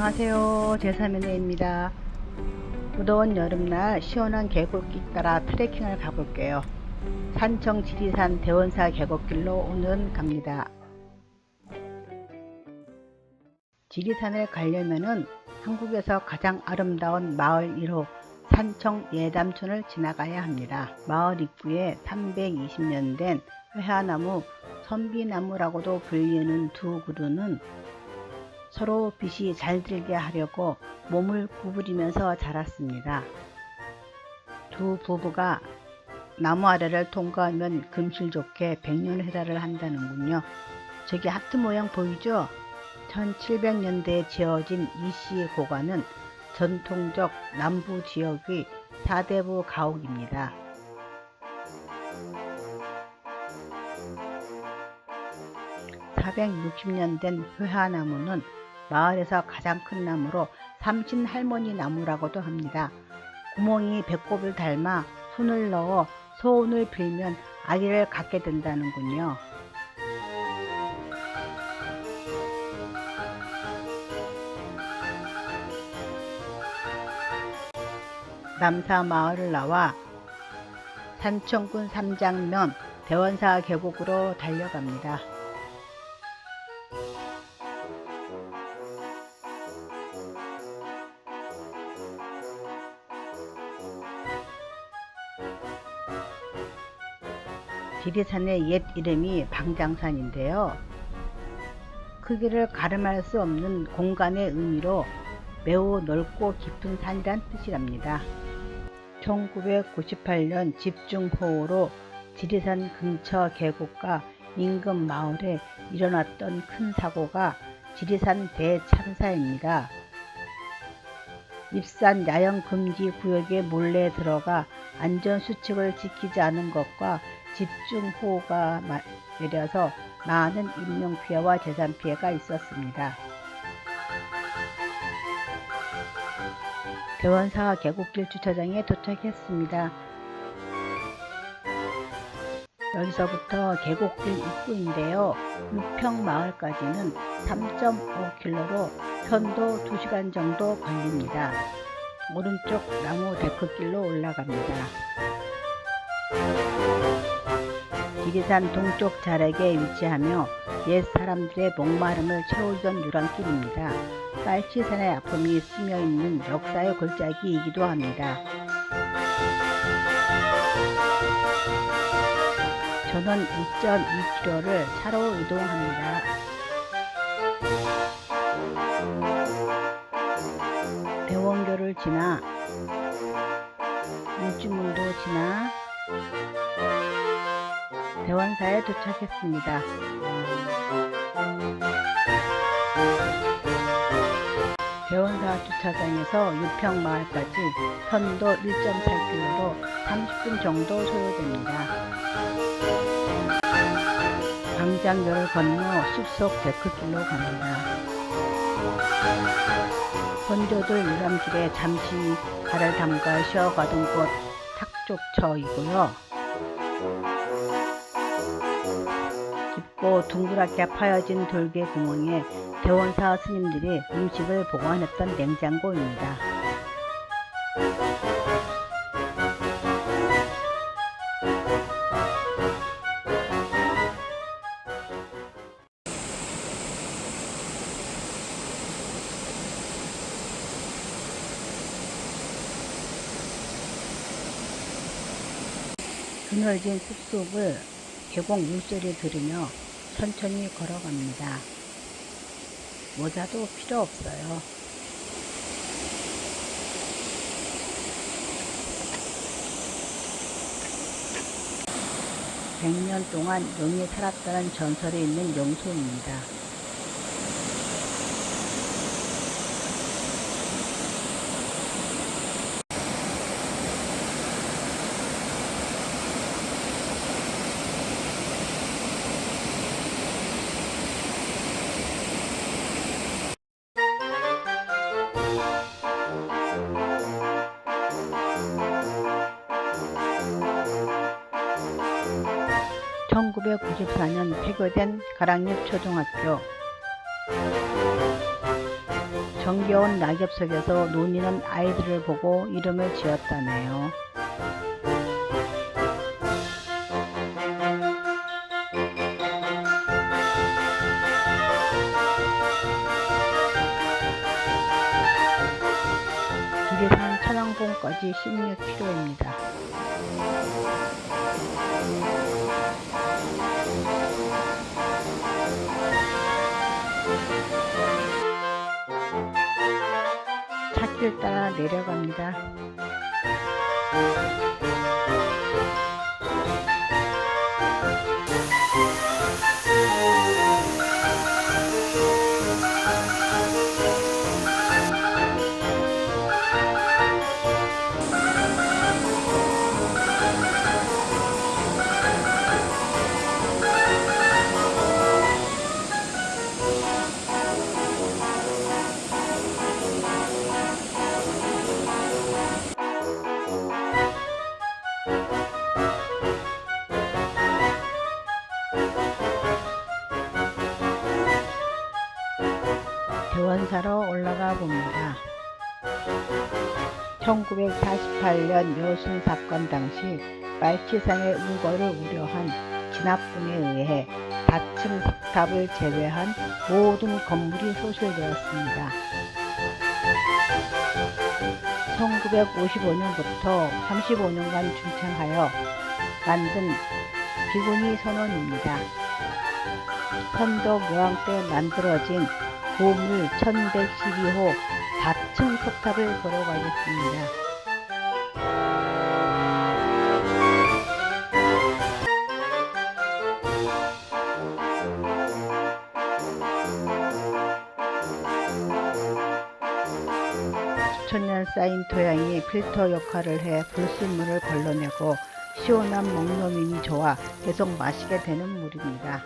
안녕하세요. 제사면회입니다. 무더운 여름날 시원한 계곡길 따라 트레킹을 가볼게요. 산청 지리산 대원사 계곡길로 오늘은 갑니다. 지리산을 가려면은 한국에서 가장 아름다운 마을 1호 산청 예담촌을 지나가야 합니다. 마을 입구에 320년 된 회화나무 선비나무라고도 불리는 두 그루는 서로 빛이 잘 들게 하려고 몸을 구부리면서 자랐습니다. 두 부부가 나무 아래를 통과하면 금실 좋게 백년회라를 한다는군요. 저기 하트 모양 보이죠? 1700년대에 지어진 이씨 고관은 전통적 남부 지역의 사대부 가옥입니다. (460년) 된 회화나무는 마을에서 가장 큰 나무로 삼신 할머니 나무라고도 합니다. 구멍이 배꼽을 닮아 손을 넣어 소원을 빌면 아기를 갖게 된다는군요. 남사 마을을 나와 산청군 삼장면 대원사 계곡으로 달려갑니다. 지리산의 옛 이름이 방장산인데요. 크기를 가름할 수 없는 공간의 의미로 매우 넓고 깊은 산이란 뜻이랍니다. 1998년 집중호우로 지리산 근처 계곡과 인근 마을에 일어났던 큰 사고가 지리산 대참사입니다. 입산 야영 금지 구역에 몰래 들어가 안전 수칙을 지키지 않은 것과 집중호우가 내려서 많은 인명피해와 재산 피해가 있었습니다. 대원사 계곡길 주차장에 도착했습니다. 여기서부터 계곡길 입구인데요. 육평마을까지는 3.5km로 편도 2시간 정도 걸립니다. 오른쪽 나무 데크길로 올라갑니다. 지리산 동쪽 자락에 위치하며 옛 사람들의 목마름을 채우던 유랑길입니다. 빨치산의 아픔이 스며 있는 역사의 골짜기이기도 합니다. 저는 2.2km를 차로 이동합니다. 대원교를 지나 일주문도 지나 대원사에 도착했습니다. 대원사 주차장에서 유평마을까지 편도 1.8km로 30분 정도 소요됩니다. 광장교를 건너 숲속 데크길로 갑니다. 선조들 유람길에 잠시 발을 담가 쉬어가던 곳 탁족처이고요. 깊고 둥그랗게 파여진 돌개 구멍에 대원사 스님들이 음식을 보관했던 냉장고입니다. 그늘진 숲속을 계곡 물소리 들으며 천천히 걸어갑니다. 모자도 필요 없어요. 백년 동안 용이 살았다는 전설이 있는 용소입니다. (1994년) 폐교된 가랑잎 초등학교 정겨운 낙엽 속에서 논이는 아이들을 보고 이름을 지었다네요. 지리산 천왕봉까지 16km입니다. 내려갑니다. 대원사로 올라가 봅니다. 1948년 여순 사건 당시 말치산의 우거를 우려한 진압군에 의해 다층 석탑을 제외한 모든 건물이 소실되었습니다. 1955년부터 35년간 중창하여 만든 비구니 선원입니다. 선덕 여왕 때 만들어진 보물 1112호 4층 석탑을 보러 가겠습니다. 수천년 쌓인 토양이 필터 역할을 해 불순물을 걸러내고 시원한 먹노민이 좋아 계속 마시게 되는 물입니다.